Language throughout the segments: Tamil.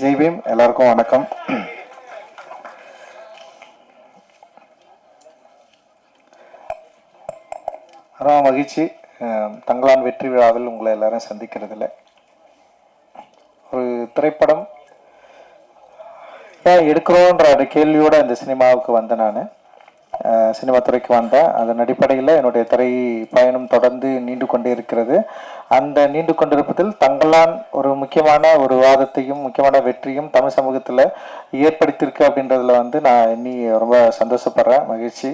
ஜெய்பீம் எல்லாருக்கும் வணக்கம். ரொம்ப மகிழ்ச்சி. தங்களான் வெற்றி விழாவில் உங்களை எல்லாரும் சந்திக்கிறதுல ஒரு திரைப்படம் ஏன் எடுக்கிறோன்ற அந்த கேள்வியோட இந்த சினிமாவுக்கு வந்தேன் நான். சினிமா துறைக்கு வந்தேன் அதன் அடிப்படையில் என்னுடைய திரை பயணம் தொடர்ந்து நீண்டு கொண்டே இருக்கிறது. அந்த நீண்டு கொண்டிருப்பதில் தங்களான் ஒரு முக்கியமான ஒரு வாதத்தையும் முக்கியமான வெற்றியும் தமிழ் சமூகத்தில் ஏற்படுத்தியிருக்கு அப்படின்றதுல வந்து நான் இன்னி ரொம்ப சந்தோஷப்படுறேன். மகிழ்ச்சி.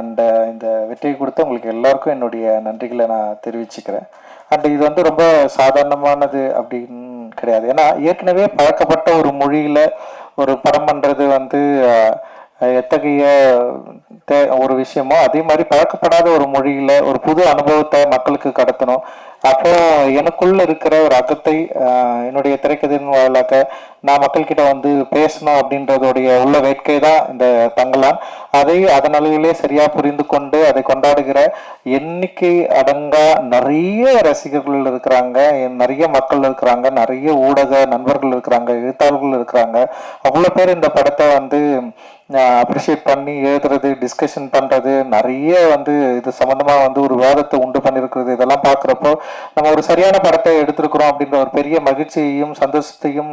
அண்ட் இந்த வெற்றியை கொடுத்து உங்களுக்கு எல்லாருக்கும் என்னுடைய நன்றிகளை நான் தெரிவிச்சுக்கிறேன். அண்ட் இது வந்து ரொம்ப சாதாரணமானது அப்படின்னு கிடையாது. ஏன்னா ஏற்கனவே பழக்கப்பட்ட ஒரு மொழியில் ஒரு படம் பண்ணுறது வந்து எத்தகைய தே- ஒரு விஷயமோ அதே மாதிரி பழக்கப்படாத ஒரு மொழியில ஒரு புது அனுபவத்தை மக்களுக்கு கடத்தணும். அப்போ எனக்குள்ள இருக்கிற ஒரு அகத்தை என்னுடைய திரைக்கதையின் வாயிலாக நான் மக்கள்கிட்ட வந்து பேசணும் அப்படின்றதோடைய உள்ள வேட்கை தான் இந்த தங்கலான். அதை அதன் அளவிலே சரியா புரிந்து கொண்டு அதை கொண்டாடுகிற எண்ணிக்கை அடங்கா நிறைய ரசிகர்கள் இருக்கிறாங்க நிறைய மக்கள் இருக்கிறாங்க நிறைய ஊடக நண்பர்கள் இருக்கிறாங்க எழுத்தாளர்கள் இருக்கிறாங்க. அவ்வளோ பேர் இந்த படத்தை வந்து அப்ரிஷியேட் பண்ணி எழுதுறது டிஸ்கஷன் பண்ணுறது நிறைய வந்து இது சம்மந்தமாக வந்து ஒரு விவாதத்தை உண்டு பண்ணியிருக்கிறது. இதெல்லாம் பார்க்குறப்போ நம்ம ஒரு சரியான படத்தை எடுத்திருக்கிறோம் அப்படின்ற ஒரு பெரிய மகிழ்ச்சியையும் சந்தோஷத்தையும்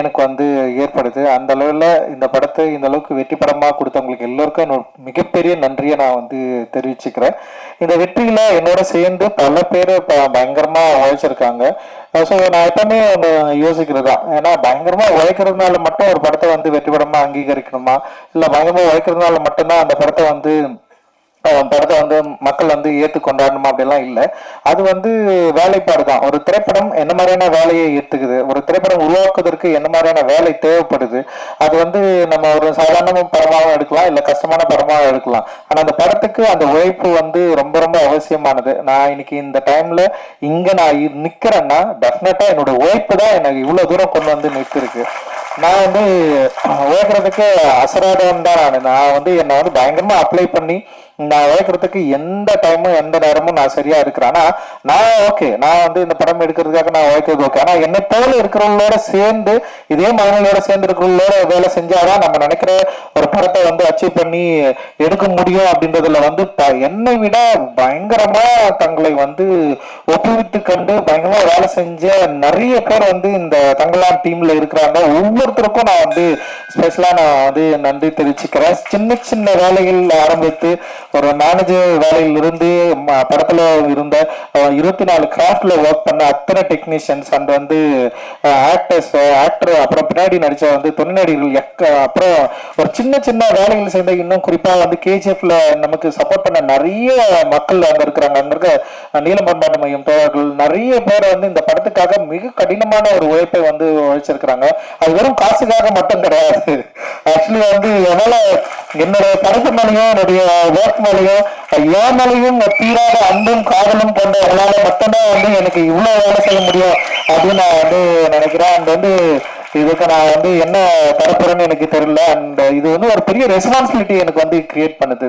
எனக்கு வந்து ஏற்படுது. அந்த அளவில் இந்த படத்தை இந்த அளவுக்கு வெற்றி படமாக கொடுத்தவங்களுக்கு எல்லோருக்கும் என்னோட மிகப்பெரிய நன்றியை நான் வந்து தெரிவிச்சுக்கிறேன். இந்த வெற்றியில் என்னோட சேர்ந்து பல பேர் பயங்கரமாக உழைச்சிருக்காங்க. ஸோ நான் எப்பவுமே ஒன்று தான் ஏன்னா பயங்கரமாக உழைக்கிறதுனால மட்டும் ஒரு படத்தை வந்து வெற்றி படமாக அங்கீகரிக்கணுமா? இல்லை பயங்கரமா உழைக்கிறதுனால மட்டும்தான் அந்த படத்தை வந்து படத்தை வந்து மக்கள் வந்து ஏற்று கொண்டாடணுமா அப்படிலாம் இல்லை. அது வந்து வேலைப்பாடு தான். ஒரு திரைப்படம் என்ன மாதிரியான வேலையை ஏற்றுக்குது ஒரு திரைப்படம் உருவாக்குவதற்கு என்ன மாதிரியான வேலை தேவைப்படுது? அது வந்து நம்ம ஒரு சாதாரண படமாகவும் எடுக்கலாம் இல்லை கஷ்டமான படமாகவும் எடுக்கலாம். ஆனால் அந்த படத்துக்கு அந்த உழைப்பு வந்து ரொம்ப ரொம்ப அவசியமானது. நான் இன்னைக்கு இந்த டைம்ல இங்கே நான் நிற்கிறேன்னா டெஃபினட்டாக என்னோட உழைப்பு தான் எனக்கு இவ்வளோ தூரம் கொண்டு வந்து நிற்கிருக்கு நான் வந்து ஓடுறதுக்கு அசராதவன் தான் நான். நான் வந்து என்னை வந்து பயங்கரமாக அப்ளை பண்ணி நான் இழக்கிறதுக்கு எந்த டைமும் எந்த நேரமும் நான் சரியா இருக்கிறேன். ஆனா நான் ஓகே நான் வந்து இந்த படம் எடுக்கிறதுக்காக நான் உழைக்கிறது ஓகே ஆனா என்னை போல இருக்கிறவங்களோட சேர்ந்து இதே மனநிலையோட சேர்ந்து இருக்கிறவங்களோட வேலை செஞ்சாதான் நம்ம நினைக்கிற ஒரு படத்தை வந்து அச்சீவ் பண்ணி எடுக்க முடியும் அப்படின்றதுல வந்து ப- என்னை விட பயங்கரமா தங்களை வந்து ஒப்புவித்து கண்டு பயங்கரமா வேலை செஞ்ச நிறைய பேர் வந்து இந்த தங்களா டீம்ல இருக்கிறாங்க. ஒவ்வொருத்தருக்கும் நான் வந்து ஸ்பெஷலா நான் வந்து நன்றி தெரிவிச்சுக்கிறேன். சின்ன சின்ன வேலைகள் ஆரம்பித்து ஒரு மேனேஜர் வேலையில் இருந்து ம- படத்துல இருந்த இருபத்தி நாலு கிராஃப்ட்ல ஒர்க் பண்ண அத்தனை டெக்னீஷியன்ஸ் அண்ட் வந்து ஆக்டர்ஸ் ஆக்டர் அப்புறம் பின்னாடி நடிச்ச வந்து துணை நடிகர்கள் எக்க அப்புறம் ஒரு சின்ன சின்ன வேலைகள் சேர்ந்த இன்னும் குறிப்பா வந்து கேஜிஎஃப்ல நமக்கு சப்போர்ட் பண்ண நிறைய மக்கள் அங்க இருக்கிறாங்க. அங்க இருக்க அஹ், மையம் தோழர்கள் நிறைய பேர் வந்து இந்த படத்துக்காக மிக கடினமான ஒரு உழைப்பை வந்து உழைச்சிருக்கிறாங்க. அது வெறும் காசுக்காக மட்டும் கிடையாது. ஆக்சுவலி வந்து என்னால என்னுடைய படத்து மேலேயும் என்னுடைய ஒர்க் மேலேயும் என் மேலேயும் தீராத அன்பும் காதலும் கொண்டவங்களால மட்டும்தான் வந்து எனக்கு இவ்வளவு வேலை செய்ய முடியும் அப்படின்னு நான் வந்து நினைக்கிறேன். அண்ட் வந்து இதுக்கு நான் வந்து என்ன தரப்புறேன்னு எனக்கு தெரியல. அண்ட் இது வந்து ஒரு பெரிய ரெஸ்பான்சிபிலிட்டி எனக்கு வந்து கிரியேட் பண்ணுது.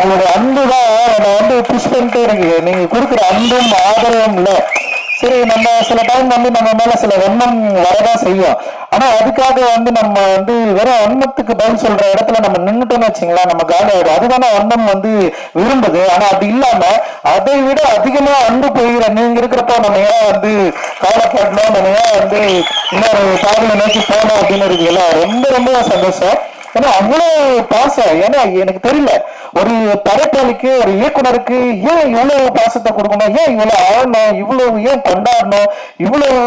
உங்களோட அன்பு தான் என்னை வந்து புஷ் பண்ணிட்டே இருக்கு. நீங்க கொடுக்குற அன்பும் ஆதரவும் இல்லை. சரி நம்ம சில டைம் வந்து நம்ம மேல சில வண்ணம் வரதான் செய்யும். ஆனா அதுக்காக வந்து நம்ம வந்து வெறும் எண்ணத்துக்கு பதில் சொல்ற இடத்துல நம்ம நின்றுட்டோம்னு வச்சுங்களேன் நம்ம காலி ஆயிடும். அதுதானே எண்ணம் வந்து விரும்புது. ஆனா அது இல்லாம அதை விட அதிகமா அன்பு போகிற நீங்க இருக்கிறப்ப நம்ம ஏன் வந்து கவலைப்படணும் நம்ம ஏன் வந்து இன்னொரு பாதையை நோக்கி போகணும் அப்படின்னு இருக்கீங்களா ரொம்ப ரொம்ப சந்தோஷம். ஏன்னா அவ்வளோ பாசம் ஏன்னா எனக்கு தெரியல. ஒரு படைப்பாளிக்கு ஒரு இயக்குனருக்கு ஏன் இவ்வளவு பாசத்தை கொடுக்கணும்? ஏன் இவ்வளவு ஆடணும்? இவ்வளவு ஏன் கொண்டாடணும்? இவ்வளவு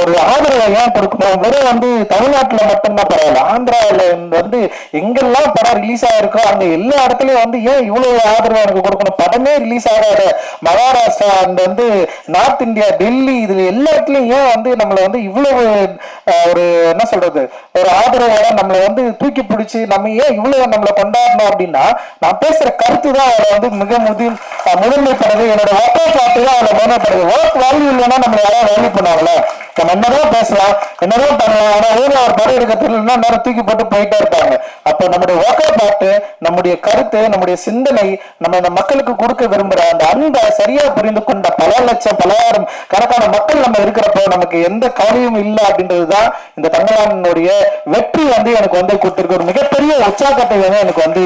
ஒரு ஆதரவை ஏன் கொடுக்கணும்? வெறும் வந்து தமிழ்நாட்டுல மட்டும்தான் பரவாயில்ல. ஆந்திராவில வந்து எங்கெல்லாம் படம் ரிலீஸ் ஆயிருக்கோ அங்க எல்லா இடத்துலயும் வந்து ஏன் இவ்வளவு ஆதரவு எனக்கு கொடுக்கணும்? படமே ரிலீஸ் ஆகாத மகாராஷ்டிரா அந்த வந்து நார்த் இந்தியா டெல்லி இதுல எல்லா இடத்துலயும் ஏன் வந்து நம்மள வந்து இவ்வளவு ஒரு என்ன சொல்றது? ஒரு ஆதரவோட நம்மள நம்மளை வந்து தூக்கி பிடிச்சி நம்ம ஏன் இவ்வளவு நம்மளை கொண்டாடணும் அப்படின்னா நான் பேசுற கருத்து தான் அவளை வந்து மிக முதல் முதன்மைப்படுது. என்னோட ஒர்க் அவுட் பார்த்து தான் அவளை முதன்மைப்படுது. ஒர்க் வேல்யூ இல்லைன்னா நம்மளை யாராவது வேல்யூ பண்ணுவாங்கல்ல நம்ம என்னதான் பேசலாம் என்னதான் பண்ணலாம் ஆனா ஊர்ல அவர் படம் எடுக்கிறதுனா நேரம் தூக்கி போட்டு போயிட்டே இருப்பாங்க. அப்போ நம்முடைய ஒர்க்கை பார்த்து நம்முடைய கருத்து நம்முடைய சிந்தனை நம்ம இந்த மக்களுக்கு கொடுக்க விரும்புற அந்த அன்பை சரியா புரிந்து கொண்ட பல லட்சம் பலாயிரம் கணக்கான மக்கள் நம்ம இருக்கிறப்போ நமக்கு எந்த கவலையும் இல்லை அப்படின்றதுதான் இந்த தமிழ்நாட்டினுடைய வெற்றி வந்து எனக்கு வந்து கொடுத்திருக்கு. ஒரு மிகப்பெரிய உற்சாகத்தை வந்து எனக்கு வந்து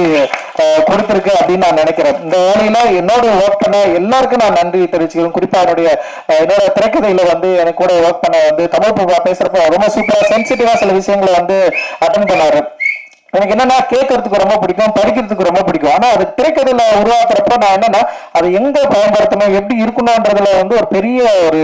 கொடுத்துருக்கு கொடுத்திருக்கு அப்படின்னு நான் நினைக்கிறேன். இந்த வேலையில என்னோட ஒர்க் பண்ண எல்லாருக்கும் நான் நன்றி தெரிவிச்சுக்கிறேன். குறிப்பா என்னுடைய என்னோட திரைக்கதையில வந்து எனக்கு கூட ஒர்க் பண்ண வந்து தமிழ் பேசுறப்ப ரொம்ப சூப்பரா சென்சிட்டிவா சில விஷயங்களை வந்து அட்டன் பண்ணாரு. எனக்கு என்னன்னா கேட்கறதுக்கு ரொம்ப பிடிக்கும் படிக்கிறதுக்கு ரொம்ப பிடிக்கும். ஆனா அது திரைக்கதையில உருவாக்குறப்ப நான் என்னன்னா அதை எங்க பயன்படுத்தணும் எப்படி இருக்கணும்ன்றதுல வந்து ஒரு பெரிய ஒரு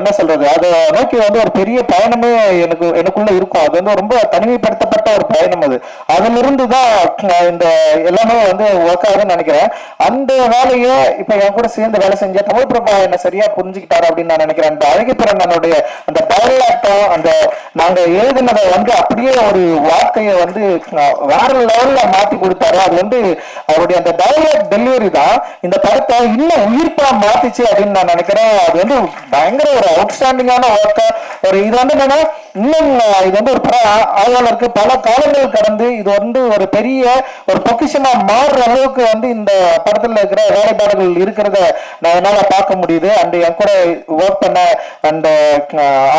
என்ன சொல்றது அதை நோக்கி வந்து ஒரு பெரிய பயணமே எனக்கு எனக்குள்ள இருக்கும். அது வந்து ரொம்ப தனிமைப்படுத்தப்பட்ட ஒரு பயணம் அது. அதுல இருந்து தான் நான் இந்த எல்லாமே வந்து ஒர்க் ஆகுதுன்னு நினைக்கிறேன். அந்த வேலையை இப்ப என் கூட சேர்ந்து வேலை செஞ்ச தமிழ் பிரபா என்ன சரியா புரிஞ்சுக்கிட்டாரு அப்படின்னு நான் நினைக்கிறேன். அந்த அழகிப்பிறன் என்னுடைய அந்த டயலாட்டம் அந்த நாங்க எழுதினதை வந்து அப்படியே ஒரு வார்த்தையை வந்து வேற லெவல்ல மாத்தி கொடுத்தாரு. அது வந்து அவருடைய அந்த டைலாக் டெலிவரி தான். இந்த படத்தை இன்னும் உயிர்ப்பா மாத்திச்சு அப்படின்னு நான் நினைக்கிறேன். அது வந்து பயங்கர ஒரு அவுட்ஸ்டாண்டிங்கான ஒர்க்க ஒரு இது வந்து என்னன்னா இன்னும் இது வந்து ஒரு படம் ஆ- ஆய்வாளருக்கு பல காலங்கள் கடந்து இது வந்து ஒரு பெரிய ஒரு பொக்கிஷமா மாறுற அளவுக்கு வந்து இந்த படத்துல இருக்கிற வேலைப்பாடுகள் இருக்கிறத நான் என்னால பார்க்க முடியுது. அண்ட் என் கூட ஒர்க் பண்ண அந்த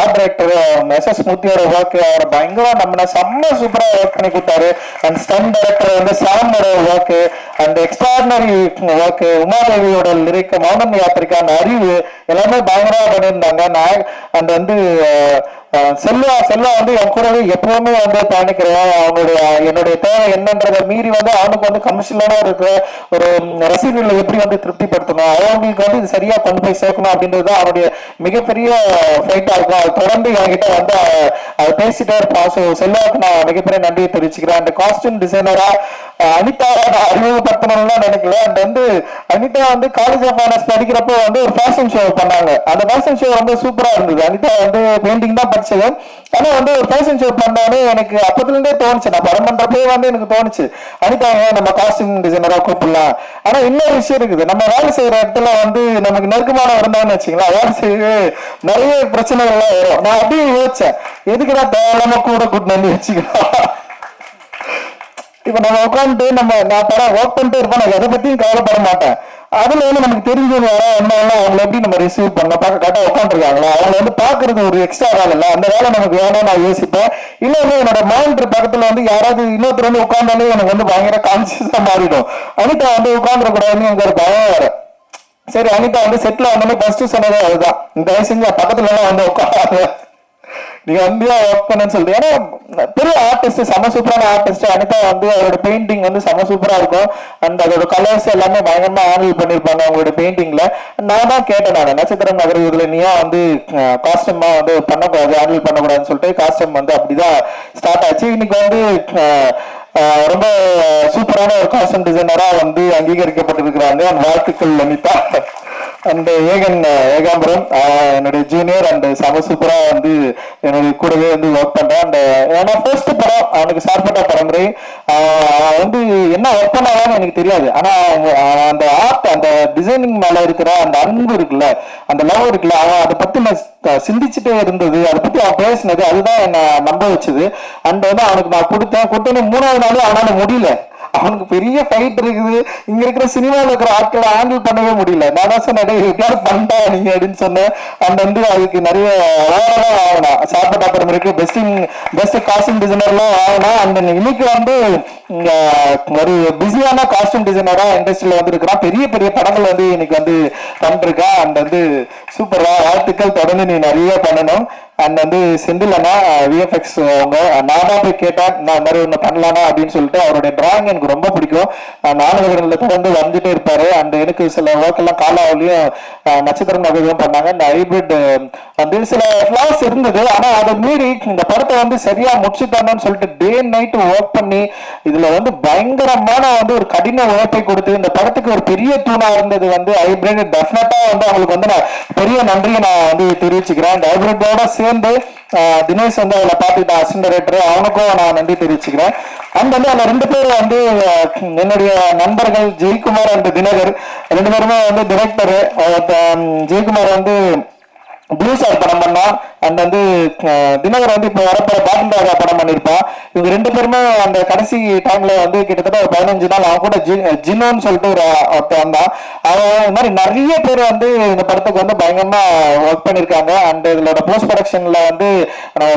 ஆர்ட் டைரக்டர் எஸ் எஸ் மூர்த்தியோட ஒர்க் அவரை பயங்கர நம்ம செம்ம சூப்பரா ஒர்க் பண்ணி கொடுத்தாரு. அண்ட் ஸ்டன் டைரக்டர் வந்து சாமோட வாக்கு அந்த எக்ஸ்ட்ராடினரி வாக்கு உமாதேவியோட லிரிக் மௌனம் யாத்திரைக்கான அறிவு எல்லாமே பயங்கரமா பண்ணியிருந்தாங்க. நான் அந்த வந்து செல்வா செல்வா வந்து என் கூடவே எப்பவுமே வந்து பயணிக்கிறேன் அவனுடைய என்னுடைய தேவை என்னன்றதை மீறி வந்து அவனுக்கு வந்து கமர்ஷியலான இருக்கிற ஒரு ரசிகர்களை எப்படி வந்து திருப்திப்படுத்தணும்? அவங்களுக்கு வந்து இது சரியா கொண்டு போய் சேர்க்கணும் அப்படின்றது தான் அவனுடைய மிகப்பெரிய ஃபைட்டா இருக்கும். அது தொடர்ந்து என்கிட்ட வந்து அது பேசிட்டே இருப்பான். ஸோ செல்வாவுக்கு நான் மிகப்பெரிய நன்றியை தெரிவிச்சுக்கிறேன். அந்த காஸ்டியூம் டிசைனரா அனிதா அறிமுகப்படுத்தணும்னு நினைக்கல. அண்ட் வந்து அனிதா வந்து காலேஜ் ஆஃப் ஆனர்ஸ் படிக்கிறப்போ வந்து ஒரு ஃபேஷன் ஷோ பண்ணாங்க. அந்த ஃபேஷன் ஷோ வந்து சூப்பரா இருந்தது. அனிதா வந்து பெயிண்டிங் தான் படிச்சது. ஆனா வந்து ஒரு ஃபேஷன் ஷோ பண்ணோடனே எனக்கு அப்பத்துல இருந்தே தோணுச்சு. நான் படம் பண்றப்பே வந்து எனக்கு தோணுச்சு. அனிதா நம்ம காஸ்டியூம் டிசைனரா கூப்பிடலாம்? ஆனா இன்னொரு விஷயம் இருக்குது. நம்ம வேலை செய்யற இடத்துல வந்து நமக்கு நெருக்கமான இருந்தான்னு வச்சுங்களேன் வேலை செய்ய நிறைய பிரச்சனைகள்லாம் வரும். நான் அப்படியே யோசிச்சேன். எதுக்குடா தேவையில்லாம கூட கூட்டிட்டு வந்து வச்சுக்கலாம் இப்ப நம்ம உட்காந்துட்டு நம்ம நான் படம் ஒர்க் பண்ணிட்டு இருப்பேன் நான் எதை பத்தியும் கவலைப்பட மாட்டேன். அதுல வந்து நமக்கு தெரிஞ்சவங்க யாரா இருந்தாலும் அவங்களை எப்படி நம்ம ரிசீவ் பண்ண பார்க்க கரெக்டா உட்காந்துருக்காங்களா அவங்களை வந்து பாக்குறது ஒரு எக்ஸ்ட்ரா வேலை இல்லை. அந்த வேலை நமக்கு வேணும் நான் யோசிப்பேன். இன்னொன்று என்னோட மானிட்டர் பக்கத்துல வந்து யாராவது இன்னொருத்தர் வந்து உட்காந்தாலே எனக்கு வந்து பயங்கர கான்சியஸா மாறிடும். அனிதா வந்து உட்காந்துட கூடாதுன்னு எனக்கு ஒரு பயம் வேறு. சரி அனிதா வந்து செட்டில் வந்தோடனே ஃபர்ஸ்ட் சொன்னதே அதுதான். இந்த தயவு செஞ்சு பக்கத்துல எல்லாம் வந்து உட்காந்து நீங்க வந்து ஒர்க் பண்ணன்னு சொல்லிட்டு ஏன்னா பெரிய ஆர்டிஸ்ட் செம சூப்பரான ஆர்டிஸ்ட் அனிதா வந்து அவரோட பெயிண்டிங் வந்து செம சூப்பரா இருக்கும். அண்ட் அதோட கலர்ஸ் எல்லாமே பயங்கரமா ஹேண்டில் பண்ணிருப்பாங்க அவங்களோட பெயிண்டிங்ல நான் தான் கேட்டேன் நான் நட்சத்திரம் நகர் இதுல நீயா வந்து காஸ்டியூமா வந்து பண்ணக்கூடாது ஹேண்டில் பண்ணக்கூடாதுன்னு சொல்லிட்டு காஸ்டியூம் வந்து அப்படிதான் ஸ்டார்ட் ஆச்சு. இன்னைக்கு வந்து ரொம்ப சூப்பரான ஒரு காஸ்டியூம் டிசைனரா வந்து அங்கீகரிக்கப்பட்டிருக்கிறாங்க. அந்த வாழ்த்துக்கள் அனிதா. அண்ட் ஏகன் ஏகாம்பரம் என்னுடைய ஜூனியர் அண்ட் சம சூப்பரா வந்து என்னுடைய கூடவே வந்து ஒர்க் பண்றேன். அண்ட் ஏன்னா ஃபர்ஸ்ட் படம் அவனுக்கு சார்பட்ட பரம்பரை அவன் வந்து என்ன ஒர்க் பண்ணாதான்னு எனக்கு தெரியாது. ஆனா அந்த ஆர்ட் அந்த டிசைனிங் மேல இருக்கிற அந்த அன்பு இருக்குல்ல அந்த லவ் இருக்குல்ல அவன் அதை பத்தி நான் சிந்திச்சுட்டே இருந்தது. அதை பத்தி அவன் பேசினது அதுதான் என்னை நம்ப வச்சது. அண்ட் வந்து அவனுக்கு நான் கொடுத்தேன். கொடுத்தோன்னே மூணாவது நாள் அவனால முடியல. அவனுக்கு பெரிய ஃபைட் இருக்குது. இங்க இருக்கிற சினிமாவில் இருக்கிற ஆட்களை ஹேண்டில் பண்ணவே முடியல. நான் தான் சொன்னேன் "டேய், எப்படியாவது பண்ணிட்டா நீங்க அப்படின்னு சொன்னேன். அந்த வந்து அதுக்கு நிறைய அவார்டெல்லாம் வாங்கினா சாப்பிட்ட அப்புறம் இருக்கு பெஸ்டிங் பெஸ்ட் காஸ்டியூம் டிசைனர்லாம் வாங்கினா அந்த இன்னைக்கு வந்து ஒரு பிஸியான காஸ்டியூம் டிசைனரா இண்டஸ்ட்ரியில வந்து இருக்கிறான் பெரிய பெரிய படங்கள் வந்து இன்னைக்கு வந்து பண்ணிருக்கா அந்த வந்து சூப்பரா வாழ்த்துக்கள். தொடர்ந்து நீ நிறைய பண்ணணும். அண்ட் வந்து செந்தில் அண்ணா விஎஃப்எக்ஸ் அவங்க நான் தான் போய் கேட்டேன் நான் இந்த மாதிரி ஒன்று பண்ணலாமா அப்படின்னு சொல்லிட்டு அவருடைய டிராயிங் எனக்கு ரொம்ப பிடிக்கும். அஹ் நாடகங்களில் தொடர்ந்து வந்துட்டே இருப்பாரு. அண்ட் எனக்கு சில ஒர்க் எல்லாம் காலாவிலையும் நட்சத்திரம் நகைகளும் பண்ணாங்க. இந்த ஹைபிரிட் வந்து சில ஃபிளாஸ் இருந்தது. ஆனால் அதை மீறி இந்த படத்தை வந்து சரியா முடிச்சுட்டாங்கன்னு சொல்லிட்டு டே நைட் ஒர்க் பண்ணி இதுல வந்து பயங்கரமான வந்து ஒரு கடின உழைப்பை கொடுத்து இந்த படத்துக்கு ஒரு பெரிய தூணா இருந்தது வந்து ஹைபிரிட் டெஃபினட்டா வந்து அவங்களுக்கு வந்து நான் பெரிய நன்றியை நான் வந்து தெரிவிச்சுக்கிறேன். இந்த ஹைபிரிட்டோட சேர்ந்து சேர்ந்து தினேஷ் வந்து அதில் பார்த்துக்கிட்ட அசிஸ்டன்ட் டைரக்டர் அவனுக்கும் நான் நன்றி தெரிவிச்சுக்கிறேன். அண்ட் வந்து அந்த ரெண்டு பேர் வந்து என்னுடைய நண்பர்கள் ஜெயக்குமார் அண்ட் தினகர். ரெண்டு பேருமே வந்து டிரெக்டரு ஜெயக்குமார் வந்து ப்ளூ ஸ்டார் படம் பண்ணான் அண்ட் வந்து தினகர் வந்து இப்போ வரப்போற பாட்டில் ராஜா படம் பண்ணியிருப்பான் இவங்க ரெண்டு பேருமே அந்த கடைசி டைம்ல வந்து கிட்டத்தட்ட ஒரு பதினஞ்சு நாள் அவன் கூட ஜி ஜினோன்னு சொல்லிட்டு ஒரு ஒருத்தர் வந்தான் அவன் இந்த மாதிரி நிறைய பேர் வந்து இந்த படத்துக்கு வந்து பயங்கரமா ஒர்க் பண்ணியிருக்காங்க அண்ட் இதோட போஸ்ட் ப்ரொடக்ஷன்ல வந்து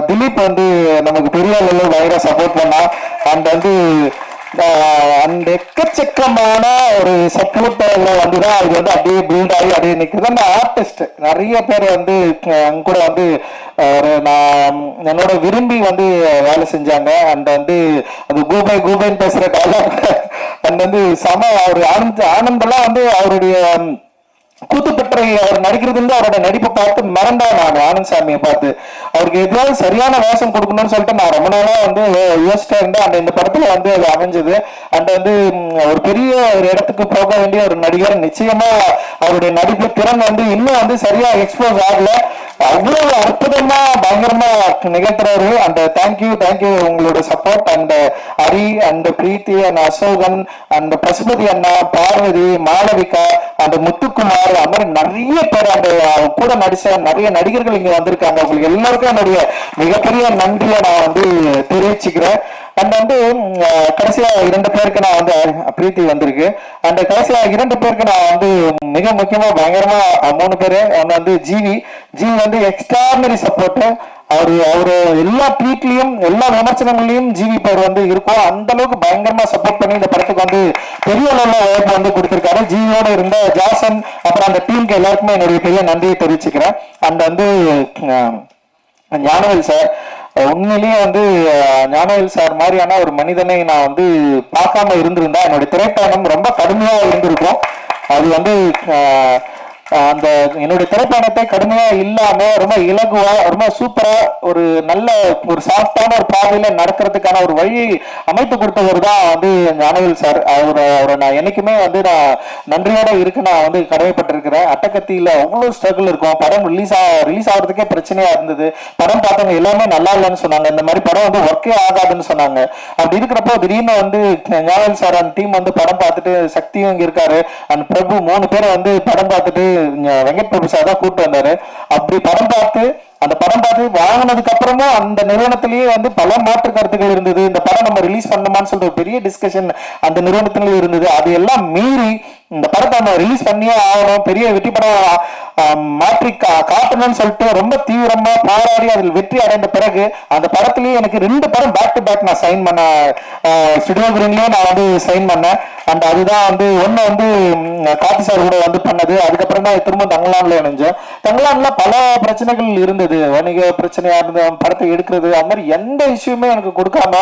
திலீப் வந்து நமக்கு பெரிய அளவில் பயங்கர சப்போர்ட் பண்ணான். அண்ட் வந்து அந்த எக்கச்சக்கமான ஒரு சப்போர்ட்ல வந்து தான் அது வந்து அப்படியே பில்ட் ஆகி அப்படியே நிற்குது அந்த ஆர்டிஸ்ட் நிறைய பேர் வந்து அங்க கூட வந்து ஒரு நான் என்னோட விரும்பி வந்து வேலை செஞ்சாங்க. அண்ட் வந்து அது கூபை கூபைன்னு பேசுகிற காலம் அண்ட் வந்து சம அவர் ஆனந்த் ஆனந்தெல்லாம் வந்து அவருடைய கூத்துப்பற்றை அவர் நடிக்கிறது வந்து அவரோட நடிப்பை பார்த்து மறந்தா நான் ஆனந்த் சாமியை பார்த்து. அவருக்கு எதாவது சரியான வேஷம் கொடுக்கணும்னு சொல்லிட்டு நான் ரொம்ப நாளா வந்து யோசிச்சிட்டே இருந்தேன். அந்த இந்த படத்துல வந்து அது அமைஞ்சது. அண்ட் வந்து ஒரு பெரிய ஒரு இடத்துக்கு போக வேண்டிய ஒரு நடிகர் நிச்சயமா அவருடைய நடிப்பு திறன் வந்து இன்னும் வந்து சரியா எக்ஸ்போஸ் ஆகல. அவ்வளவு அற்புதமா பயங்கரமா நிகழ்த்துறாரு அந்த தேங்க்யூ தேங்க்யூ உங்களோட சப்போர்ட் அந்த uh, ஹரி அந்த பிரீத்தி அண்ட் அசோகன் அந்த பசுபதி அண்ணா பார்வதி மாளவிகா அந்த முத்துக்குமார் அது மாதிரி நிறைய பேர் அந்த அவங்க கூட நடிச்ச நிறைய நடிகர்கள் இங்க வந்திருக்காங்க. உங்களுக்கு எல்லாருக்கும் என்னுடைய மிகப்பெரிய நன்றியை நான் வந்து தெரிவிச்சுக்கிறேன். அண்ட் வந்து கடைசியா இரண்டு பேருக்கு நான் வந்து பிரீத்தி வந்திருக்கு. அந்த கடைசியா இரண்டு பேருக்கு நான் வந்து மிக முக்கியமா பயங்கரமா மூணு பேரு. ஒன்னு வந்து ஜிவி. ஜிவி வந்து எக்ஸ்ட்ரானரி சப்போர்ட் அவரு அவரு எல்லா ட்வீட்லயும் எல்லா விமர்சனங்களையும் ஜிவி பேர் வந்து இருக்கும். அந்த அளவுக்கு பயங்கரமா சப்போர்ட் பண்ணி இந்த படத்துக்கு வந்து பெரிய அளவுல உழைப்பு வந்து கொடுத்திருக்காரு. ஜிவியோட இருந்த ஜாசன் அப்புறம் அந்த டீமுக்கு எல்லாருக்குமே என்னுடைய பெரிய நன்றியை தெரிவிச்சுக்கிறேன். அந்த வந்து ஞானவேல் சார் உண்மையிலேயே வந்து ஞானவேல் சார் மாதிரியான ஒரு மனிதனை நான் வந்து பார்க்காம இருந்திருந்தா என்னுடைய திரைப்பயணம் ரொம்ப கடுமையா இருந்திருக்கும். அது வந்து அந்த என்னுடைய திரைப்படத்தை கடுமையா இல்லாம ரொம்ப இலகுவா ரொம்ப சூப்பரா ஒரு நல்ல ஒரு சாஃப்டான ஒரு பாதையில நடக்கிறதுக்கான ஒரு வழி அமைத்து கொடுத்தவர் தான் வந்து ஞானவேல் சார் அவர் அவரை நான் என்னைக்குமே வந்து நான் நன்றியோட இருக்கு நான் வந்து கடமைப்பட்டிருக்கிறேன். அட்டகத்தியில அவ்வளவு ஸ்ட்ரகிள் இருக்கும். படம் ரிலீஸ் ஆ ரிலீஸ் ஆகிறதுக்கே பிரச்சனையா இருந்தது. படம் பார்த்தவங்க எல்லாமே நல்லா இல்லைன்னு சொன்னாங்க. இந்த மாதிரி படம் வந்து ஒர்க்கே ஆகாதுன்னு சொன்னாங்க. அப்படி இருக்கிறப்போ திடீர்னு வந்து ஞானவேல் சார் அந்த டீம் வந்து படம் பார்த்துட்டு சக்தியும் இங்க இருக்காரு. அந்த பிரபு மூணு பேரை வந்து படம் பார்த்துட்டு வெங்கட் பிரபு சார் தான் கூப்பிட்டு வந்தாரு. அப்படி படம் பார்த்து அந்த படம் பார்த்து வாங்கினதுக்கு அப்புறமும் அந்த நிறுவனத்திலேயே வந்து பல மாற்று கருத்துக்கள் இருந்தது. இந்த படம் நம்ம ரிலீஸ் பண்ணணுமான்னு சொல்ற பெரிய டிஸ்கஷன் அந்த நிறுவனத்திலேயே இருந்தது. அது எல்லாம் மீறி இந்த படத்தை நம்ம ரிலீஸ் பண்ணியே ஆகணும். பெரிய வெற்றி படம் மாற்றி கா- காட்டணும்னு சொல்லிட்டு ரொம்ப தீவிரமா போராடி அதில் வெற்றி அடைந்த பிறகு அந்த படத்திலேயே எனக்கு ரெண்டு படம் பேக் டு பேக் நான் சைன் பண்ண ஸ்டுடியோ கிரீன்லயே நான் வந்து சைன் பண்ணேன். அண்ட் அதுதான் வந்து ஒன்று வந்து ம், சார் கூட வந்து பண்ணது. அதுக்கப்புறம் தான் திரும்ப தங்கலான்ல இணைஞ்சோம். தங்கலான்ல பல பிரச்சனைகள் இருந்தது. வணிக பிரச்சனையா இருந்த படத்தை எடுக்கிறது அந்த மாதிரி எந்த இஷ்யூமே எனக்கு கொடுக்காம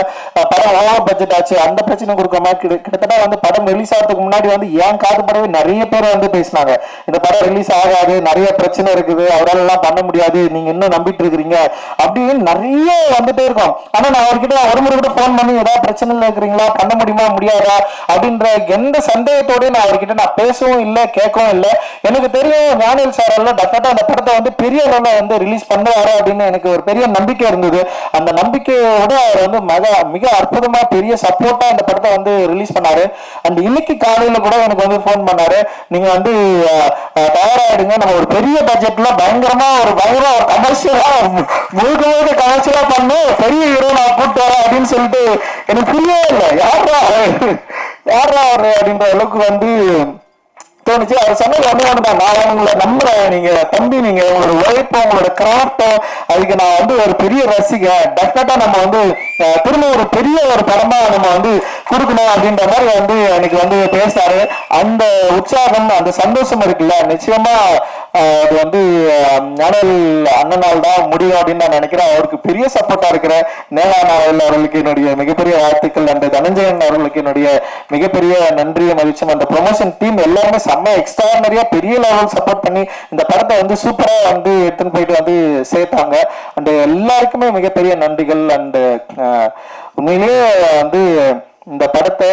படம் ஓவர் பட்ஜெட் ஆச்சு. அந்த பிரச்சனை கொடுக்காம கிட்ட- கிட்டத்தட்ட வந்து படம் ரிலீஸ் ஆகிறதுக்கு முன்னாடி வந்து ஏன் காது படவே நிறைய பேர் வந்து பேசினாங்க. இந்த படம் ரிலீஸ் ஆகாது நிறைய பிரச்சனை இருக்குது அவரால் எல்லாம் பண்ண முடியாது நீங்க இன்னும் நம்பிட்டு இருக்கிறீங்க? அப்படின்னு நிறைய வந்துட்டே இருக்கும். ஆனா நான் அவர்கிட்ட ஒரு முறை கூட ஃபோன் பண்ணி ஏதாவது பிரச்சனைல இருக்கிறீங்களா? பண்ண முடியுமா? முடியாதா? அப்படின்ற எந்த சந்தேகத்தோடய நான் அவர்கிட்ட நான் பேசவும் இல்லை கேட்கவும் இல்லை. எனக்கு தெரியும் ஞானியல் சார் எல்லாம் டெஃபினட்டா அந்த படத்தை வந்து பெரிய அளவில் வந்து ரிலீஸ் பண்ணுவாரு அப்படின்னு எனக்கு ஒரு பெரிய நம்பிக்கை இருந்தது. அந்த நம்பிக்கையோட அவர் வந்து மிக மிக அற்புதமா பெரிய சப்போர்ட்டா அந்த படத்தை வந்து ரிலீஸ் பண்ணாரு. அண்ட் இன்னைக்கு காலையில கூட எனக்கு வந்து ஃபோன் பண்ணாரு. நீங்க வந்து தயாராகிடுங்க தயாராயிடுங்க. நம்ம ஒரு பெரிய பட்ஜெட்ல பயங்கரமா ஒரு பயங்கரமா ஒரு கமர்ஷியலா முழுக்க முழுக்க கமர்ஷியலா பண்ணு. பெரிய ஹீரோ நான் கூப்பிட்டு வரேன் அப்படின்னு சொல்லிட்டு எனக்கு புரியவே இல்லை. யாரா யாரா அவரு அப்படின்ற அளவுக்கு வந்து தோணுச்சு. அவர் சொன்னது ஒண்ணு நான் உங்களை நம்புறேன். நீங்க தம்பி நீங்க உங்களோட உழைப்பு உங்களோட கிராஃப்டோ அதுக்கு நான் வந்து ஒரு பெரிய ரசிக. டெஃபினட்டா நம்ம வந்து திரும்ப ஒரு பெரிய ஒரு படமா நம்ம வந்து கொடுக்கணும் அப்படின்ற மாதிரி வந்து எனக்கு வந்து பேசினாரு அந்த உற்சாகம் அந்த சந்தோஷம் இருக்குல்ல நிச்சயமா அது வந்து அஹ், அண்ணனால் தான் முடியும் அப்படின்னு நான் நினைக்கிறேன். அவருக்கு பெரிய சப்போர்ட்டா இருக்கிற நேரான நாவல் அவர்களுக்கு என்னுடைய மிகப்பெரிய வாழ்த்துக்கள் அந்த தனஞ்சயன் அவர்களுக்கு என்னுடைய மிகப்பெரிய நன்றியை மதிச்சும் அந்த ப்ரொமோஷன் டீம் எல்லாருமே செம்ம எக்ஸ்ட்ரானரியா பெரிய லெவல் சப்போர்ட் பண்ணி இந்த படத்தை வந்து சூப்பரா வந்து எடுத்துன்னு போயிட்டு வந்து சேர்த்தாங்க. அந்த எல்லாருக்குமே மிகப்பெரிய நன்றிகள். அண்ட் உண்மையிலேயே வந்து இந்த படத்தை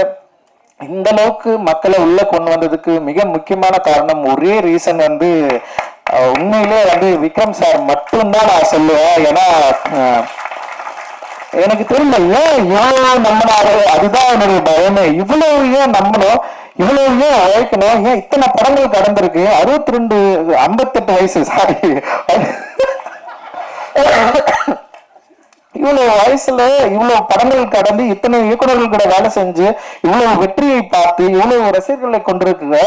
இந்த அளவுக்கு மக்களை உள்ள கொண்டு வந்ததுக்கு மிக முக்கியமான காரணம் ஒரே ரீசன் வந்து உண்மையிலே வந்து விக்ரம் சார் மட்டும்தான் நான் சொல்லுவேன். ஏன்னா எனக்கு தெரியல ஏன் இவ்வளவு நம்பினாரு? அதுதான் என்னுடைய பயமே. இவ்வளவு ஏன் நம்பணும்? இவ்வளவு ஏன் உழைக்கணும்? ஏன் இத்தனை படங்கள் கடந்திருக்கு? அறுபத்தி ரெண்டு ஐம்பத்தெட்டு வயசு சாரி இவ்வளவு வயசுல இவ்வளவு படங்கள் கடந்து இத்தனை இயக்குநர்கள் கூட வேலை செஞ்சு இவ்வளவு வெற்றியை பார்த்து இவ்வளவு ரசிகர்களை கொண்டிருக்கிற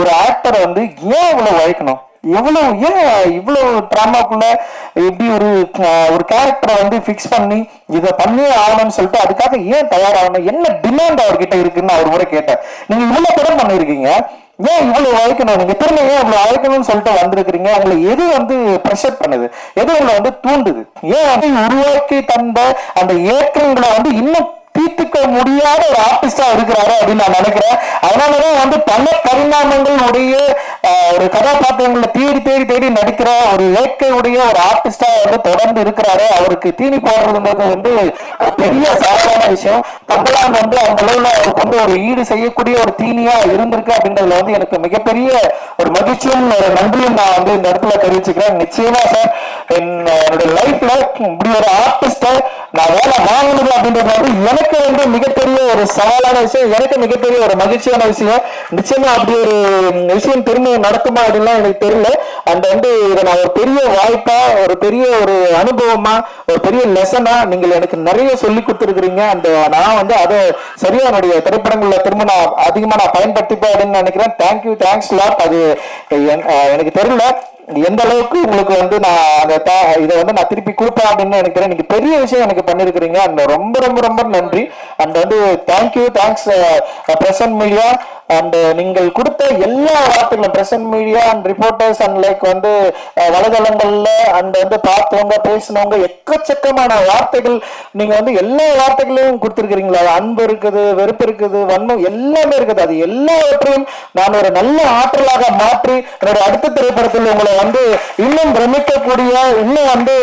ஒரு ஆக்டரை வந்து ஏன் இவ்வளவு உழைக்கணும்? எவ்வளவு ஏன் இவ்வளவு டிராமாக்குள்ள எப்படி ஒரு ஒரு கேரக்டரை வந்து ஃபிக்ஸ் பண்ணி இதை பண்ணியே ஆகணும்னு சொல்லிட்டு அதுக்காக ஏன் தயாராகணும்? என்ன டிமாண்ட் அவர்கிட்ட இருக்குன்னு அவர் கூட கேட்டேன். நீங்க இவ்வளவு படம் பண்ணிருக்கீங்க ஏன் இவ்வளவு உழைக்கணும் நீங்க திரும்ப ஏன் இவ்வளவு வாழ்க்கணும்னு சொல்லிட்டு வந்திருக்கிறீங்க. உங்களை எது வந்து ப்ரெஷர் பண்ணுது? எது உங்களை வந்து தூண்டுது? ஏன் வந்து உருவாக்கி தந்த அந்த ஏக்கங்களை வந்து இன்னும் தீர்த்துக்க முடியாத ஒரு ஆர்டிஸ்டா இருக்கிறாரு அப்படின்னு நான் நினைக்கிறேன். அதனாலதான் வந்து பல பரிணாமங்களுடைய ஒரு கதாபாத்திரங்களை தேடி தேடி தேடி நடிக்கிற ஒரு இயற்கை உடைய ஒரு ஆர்டிஸ்டா வந்து தொடர்ந்து இருக்கிறாரு. அவருக்கு தீனி போடுறதுன்றது வந்து ஒரு பெரிய சாதாரண விஷயம். தங்களான் வந்து அந்த அளவுல அவருக்கு வந்து ஒரு ஈடு செய்யக்கூடிய ஒரு தீனியா இருந்திருக்கு அப்படின்றதுல வந்து எனக்கு மிகப்பெரிய ஒரு மகிழ்ச்சியும் ஒரு நன்றியும் நான் வந்து இந்த இடத்துல தெரிவிச்சுக்கிறேன். நிச்சயமா சார் என்னுடைய லைஃப்ல இப்படி ஒரு ஆர்டிஸ்ட நான் வேலை வாங்கணும் அப்படின்றது வந்து எனக்கு வந்து மிகப்பெரிய ஒரு சவாலான விஷயம் எனக்கு மிகப்பெரிய ஒரு மகிழ்ச்சியான விஷயம். நிச்சயமா அப்படி ஒரு விஷயம் திரும்ப நடக்குமா அப்படின்லாம் எனக்கு தெரியல. அந்த வந்து இதை நான் ஒரு பெரிய வாய்ப்பா ஒரு பெரிய ஒரு அனுபவமா ஒரு பெரிய லெசனா நீங்கள் எனக்கு நிறைய சொல்லி கொடுத்துருக்குறீங்க. அந்த நான் வந்து அதை சரியா என்னுடைய திரைப்படங்கள்ல திரும்ப நான் அதிகமா நான் பயன்படுத்திப்பேன் அப்படின்னு நினைக்கிறேன். தேங்க்யூ தேங்க்ஸ் லாட் அது என்- எனக்கு தெரியல. எந்த அளவுக்கு உங்களுக்கு வந்து நான் அந்த த- இதை வந்து நான் திருப்பி கொடுப்பேன் அப்படின்னு நினைக்கிறேன். நீங்க பெரிய விஷயம் எனக்கு பண்ணிருக்கிறீங்க. அந்த ரொம்ப ரொம்ப ரொம்ப நன்றி. அண்ட் வந்து thank you thanks present media and நீங்கள் கொடுத்த எல்லா வார்த்தைகளும் present media and reporters and like வந்து uh, வலைதளங்கள்ல அண்ட் வந்து பார்த்தவங்க பேசினவங்க எக்கச்சக்கமான வார்த்தைகள் நீங்க வந்து எல்லா வார்த்தைகளையும் கொடுத்துருக்கிறீங்களா? அன்பு இருக்குது வெறுப்பு இருக்குது வன்மம் எல்லாமே இருக்குது. அது எல்லாவற்றையும் நான் ஒரு நல்ல ஆற்றலாக மாற்றி என்னோட அடுத்த திரைப்படத்தில் உங்களை வந்து இன்னும் பிரமிக்கக்கூடிய இன்னும் வந்து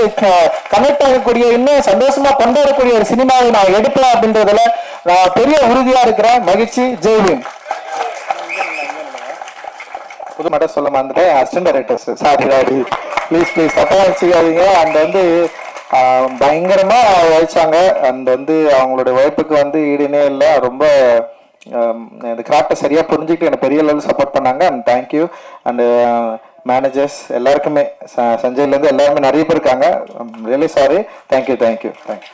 கனெக்ட் ஆகக்கூடிய இன்னும் சந்தோஷமா கொண்டாடக்கூடிய ஒரு சினிமாவை நான் எடுக்கலாம் அப்படின்றதுல நான் பெரிய உறுதியா இருக்கிறேன். மகிழ்ச்சி. ஜெய்வீன் புது மட்டும் சொல்ல மறந்துட்டேன். Assistant directors sorry sorry please please தப்பா வச்சுக்காதீங்க அந்த வந்து பயங்கரமா உழைச்சாங்க. அந்த வந்து அவங்களோட உழைப்புக்கு வந்து ஈடுனே இல்லை. ரொம்ப இந்த கிராஃப்டை சரியா புரிஞ்சுக்கிட்டு எனக்கு பெரிய லெவலில் சப்போர்ட் பண்ணாங்க. அண்ட் தேங்க்யூ அண்ட் மேனேஜர்ஸ் எல்லாருக்குமே ச- சஞ்சய்லேருந்து எல்லாருமே நிறைய பேர் இருக்காங்க. Really sorry thank you thank you thank you